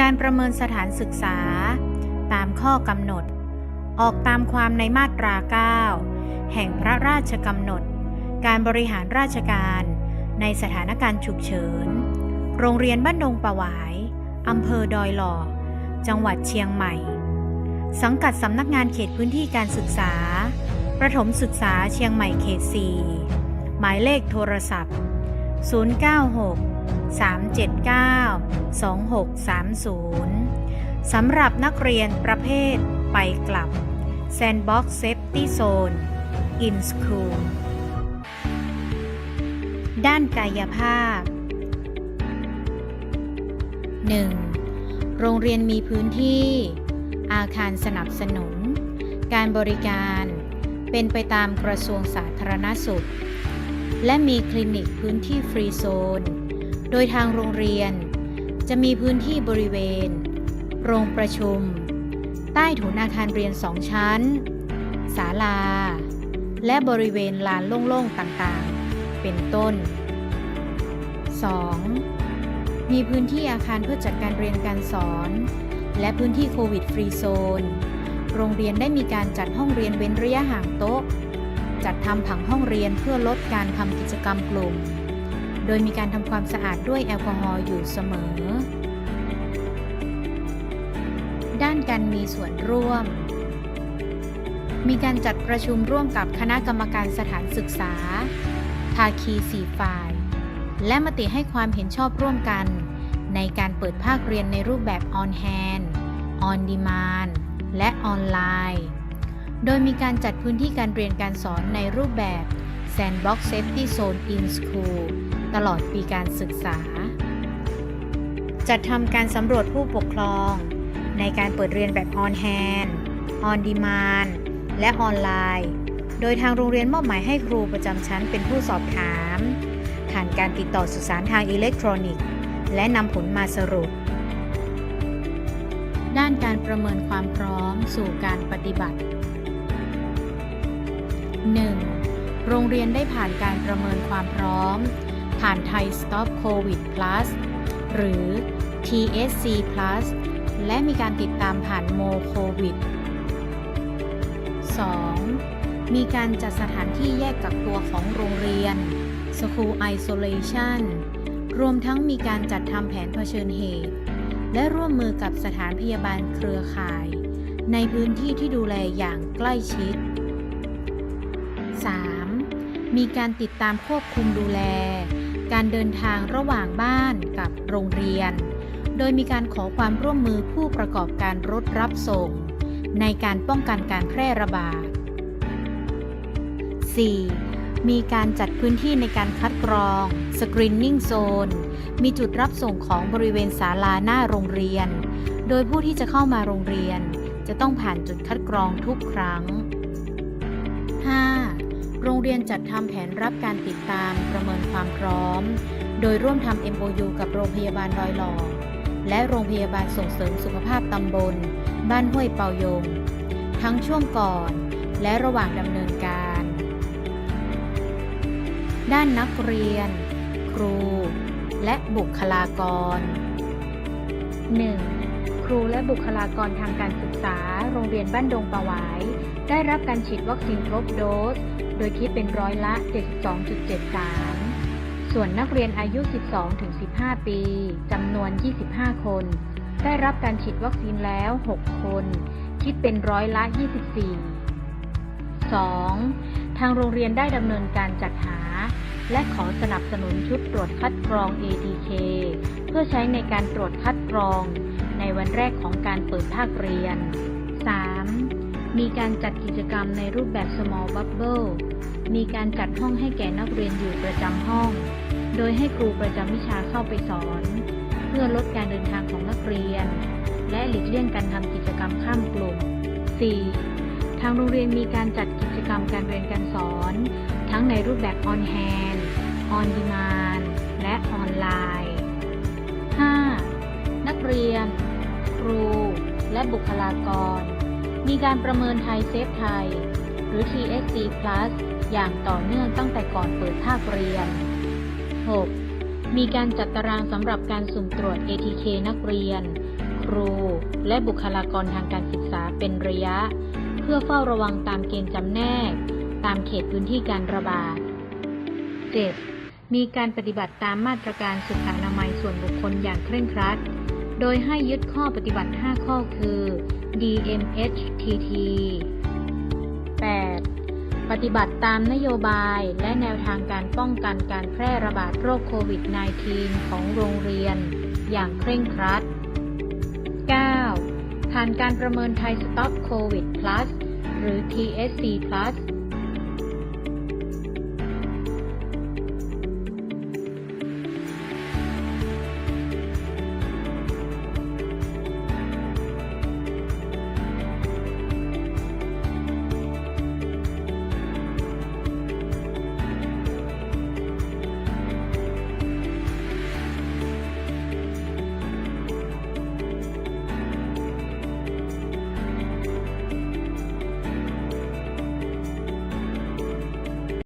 การประเมินสถานศึกษา ตามข้อกำหนด ออกตามความในมาตรา 9 แห่งพระราชกำหนด การบริหารราชการในสถานการณ์ฉุกเฉิน โรงเรียนบ้านดงประหวายอำเภอดอยหล่อ จังหวัดเชียงใหม่ สังกัดสำนักงานเขตพื้นที่การศึกษา ประถมศึกษาเชียงใหม่เขต 4 หมายเลขโทรศัพท์ 096 379 2630 สำหรับนักเรียนประเภทไปกลับ Sandbox Safety Zone in School ด้านกายภาพ 1. โรงเรียนมีพื้นที่ อาคารสนับสนุน การบริการ เป็นไปตามกระทรวงสาธารณสุข และมีคลินิกพื้นที่ฟรีโซน โดยทางโรงเรียน จะมีพื้นที่บริเวณ โรงประชุม ใต้ถุนอาคารเรียนสองชั้น ศาลา และบริเวณลานโล่งๆต่างๆ เป็นต้น 2. มีพื้นที่อาคารเพื่อจัดการเรียนการสอน และพื้นที่โควิดฟรีโซน โรงเรียนได้มีการจัดห้องเรียนเว้นระยะห่างโต๊ะ จัดทำผังห้องเรียนเพื่อลดการทำกิจกรรมกลุ่ม โดยมีการทำความสะอาดด้วยแอลกอฮอล์อยู่เสมอ ด้านการมีส่วนร่วม มีการจัดประชุมร่วมกับคณะกรรมการสถานศึกษา ภาคีสี่ฝ่าย และมติให้ความเห็นชอบร่วมกัน ในการเปิดภาคเรียนในรูปแบบ on hand on demand และออนไลน์ โดยมีการจัดพื้นที่การเรียนการสอนในรูปแบบ Sandbox Safety Zone in School ตลอดปีการศึกษา จัดทำการสำรวจผู้ปกครอง ในการเปิดเรียนแบบ on hand on demand และออนไลน์ โดยทางโรงเรียนมอบหมายให้ครูประจำชั้นเป็นผู้สอบถาม ผ่านการติดต่อสื่อสารทางอิเล็กทรอนิกส์ และนำผลมาสรุป ด้านการประเมินความพร้อมสู่การปฏิบัติ 1. โรงเรียนได้ผ่านการประเมินความพร้อม ผ่านไทย Stop COVID Plus หรือ TSC Plus และมีการติดตามผ่านโมโควิด 2. มีการจัดสถานที่แยกกักตัวของโรงเรียน School Isolation รวมทั้งมีการจัดทำแผนเผชิญเหตุ และร่วมมือกับสถานพยาบาลเครือข่าย ในพื้นที่ที่ดูแลอย่างใกล้ชิด 3. มีการติดตามควบคุมดูแล การเดินทางระหว่างบ้านกับโรงเรียน โดยมีการขอความร่วมมือผู้ประกอบการรถรับส่ง ในการป้องกันการแพร่ระบาด 4. มีการจัดพื้นที่ในการคัดกรอง Screening Zone มีจุดรับส่งของบริเวณศาลาหน้าโรงเรียน โดยผู้ที่จะเข้ามาโรงเรียน จะต้องผ่านจุดคัดกรองทุกครั้ง โรงเรียนจัดทำแผนรับการติดตามประเมินความพร้อม โดยร่วมทำ MOU กับโรงพยาบาลดอยหลอและโรงพยาบาลส่งเสริมสุขภาพตำบล บ้านห้วยเปายง ทั้งช่วงก่อนและระหว่างดำเนินการ ด้านนักเรียน ครู และบุคลากร 1. ครูและบุคลากรทางการศึกษา โรงเรียนบ้านดงปะหวาย ได้รับการฉีดวัคซีนครบโดส ดยคิดเป็นร้อยละ 72.73 ส่วนนักเรียนอายุ 12-15 ปี จำนวน 25 คน ได้รับการฉีดวัคซีนแล้ว 6 คน คิดเป็นร้อยละ 24 2. ทางโรงเรียนได้ดำเนินการจัดหา และขอสนับสนุนชุดตรวจคัดกรอง ATK เพื่อใช้ในการตรวจคัดกรอง ในวันแรกของการเปิดภาคเรียน 3. มีการจัดกิจกรรมในรูปแบบ small bubble มีการจัดห้องให้แก่นักเรียนอยู่ประจำห้อง โดยให้ครูประจำวิชาเข้าไปสอน เพื่อลดการเดินทางของนักเรียน และหลีกเลี่ยงการทำกิจกรรมข้ามกลุ่ม 4. ทางโรงเรียนมีการจัดกิจกรรมการเรียนการสอน ทั้งในรูปแบบ on hand on demand และออนไลน์ 5. นักเรียน ครู และบุคลากร มีการประเมินไทยเซฟไทย หรือ TSC Plus อย่างต่อเนื่องตั้งแต่ก่อนเปิดภาคเรียน 6. มีการจัดตารางสำหรับการสุ่มตรวจ ATK นักเรียน ครู และบุคลากรทางการศึกษาเป็นระยะ เพื่อเฝ้าระวังตามเกณฑ์จำแนก ตามเขตพื้นที่การระบาด 7. มีการปฏิบัติตามมาตรการสุขอนามัยส่วนบุคคลอย่างเคร่งครัด โดยให้ยึดข้อปฏิบัติ 5 ข้อคือ DMHTT 8. ปฏิบัติตามนโยบายและแนวทางการป้องกันการแพร่ระบาดโรคโควิด -19 ของโรงเรียน อย่างเคร่งครัด 9. ผ่านการประเมินไทยสต็อปโควิด plus หรือ TSC plus